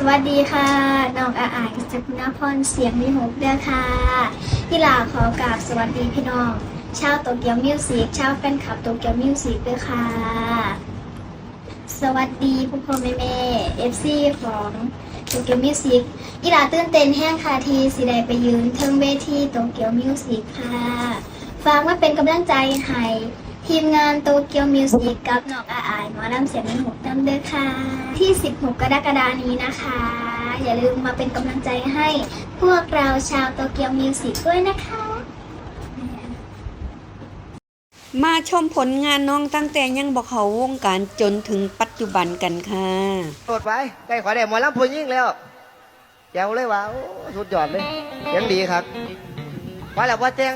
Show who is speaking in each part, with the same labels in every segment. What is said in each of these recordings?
Speaker 1: สวัสดีค่ะน้องอาอายจากคุณพรเสียงมีหกเด้อค่ะที่ลาขอกราบสวัสดีพี่น้องชาวโตเกียวมิวสิกชาวแฟนคลับโตเกียวมิวสิกด้วยค่ะ สวัสดีพ่อพ่อแม่แม่เอฟซีของโตเกียวมิวสิกอีหลาตื่นเต้นแห้งค่ะทีสิได้ไปยืนเทิงเวทีโตเกียวมิวสิกค่ะฝากมาเป็นกำลังใจให้ ทีมงานโตเกียวมิวสิกกับน้องอาอายหมอลำเสียงมีหกน้ำเด้อค่ะ ที่ 16 กรกฎานี้นะคะ อย่าลืมมาเป็นกำลังใจให้พวกเราชาวโตเกียวมิวสิกด้วยนะคะ
Speaker 2: มาชมผลงานน้องตั้งแต่ยังบอกเขาวงการจนถึงปัจจุบันกันค่ะ
Speaker 3: โดดไปใกล้ขอได้หมอลำพูยิ่งแล้วแจ๋วเลยว่ะโอ้สุดยอดเลยยังดีครับมาแล้วว่าแจง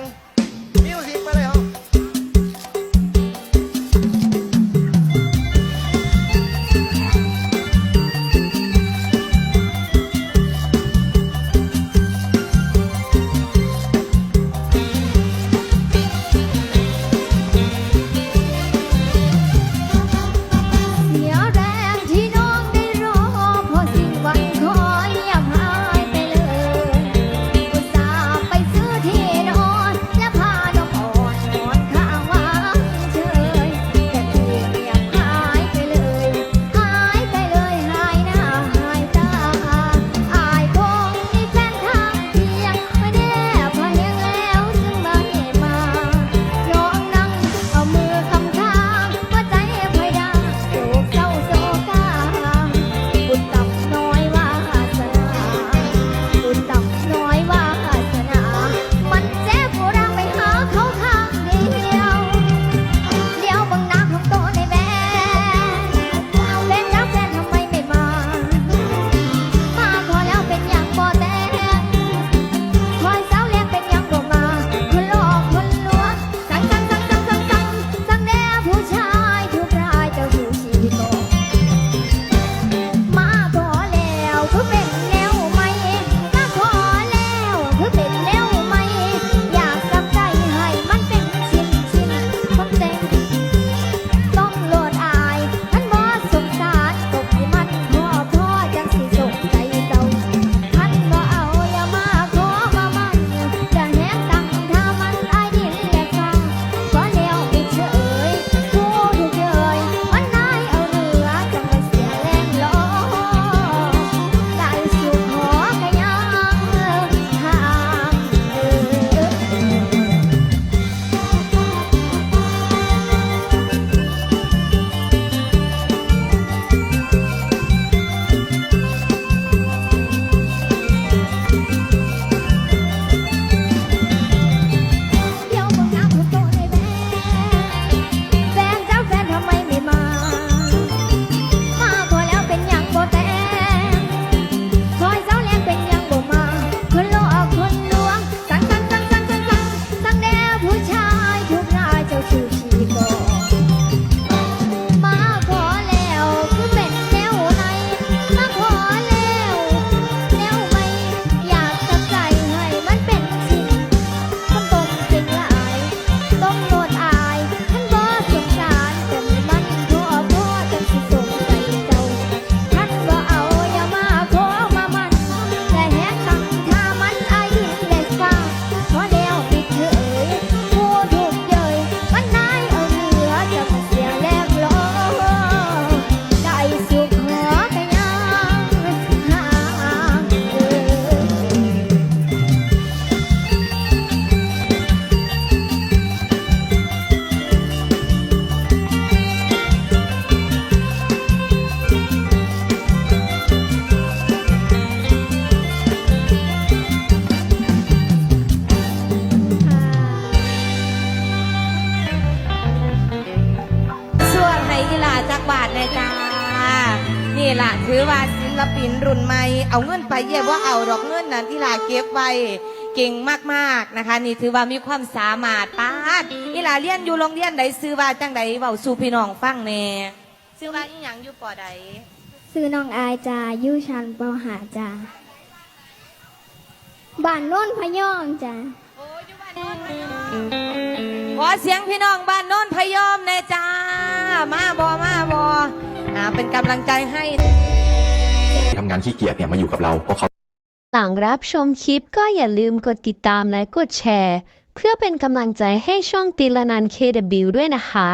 Speaker 3: ล
Speaker 4: ปินรุ่นใหม่เอาเงินไปเยี่ยว่าเอาดอกเงินนั้นอีหลาเก็
Speaker 5: บไว้เก่งมากๆนะคะ นี่ถือว่ามีความสามารถป้าดอีหลาเรียนอยู่โรงเรียนใดซื้อว่าจังใดเว้าสู่พี่น้องฟังแน่ซื้อว่าอีหยังอยู่ปอใด
Speaker 4: ซื้อน้องอายจ้ายู่ชันเปาหาจ้าบ้านโน้นพะย่องจ้า
Speaker 5: โอ้ยอยู่บ้านโน้นพะยอมขอเสียงพี่น้องบ้านโน้นพะยอมแน่จ้ามาบอมาบออ่าเป็นกำลังใจให้
Speaker 6: ทำงานขี้เกียจเนี่ยมาอยู่กับเราเพราะเขา
Speaker 7: หลังรับชมคลิปก็อย่าลืมกดติดตามและกดแชร์ เพื่อเป็นกำลังใจให้ช่องตีละ
Speaker 4: นันเค
Speaker 8: ดบิลด้วยนะคะ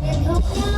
Speaker 8: เป็
Speaker 4: นทุก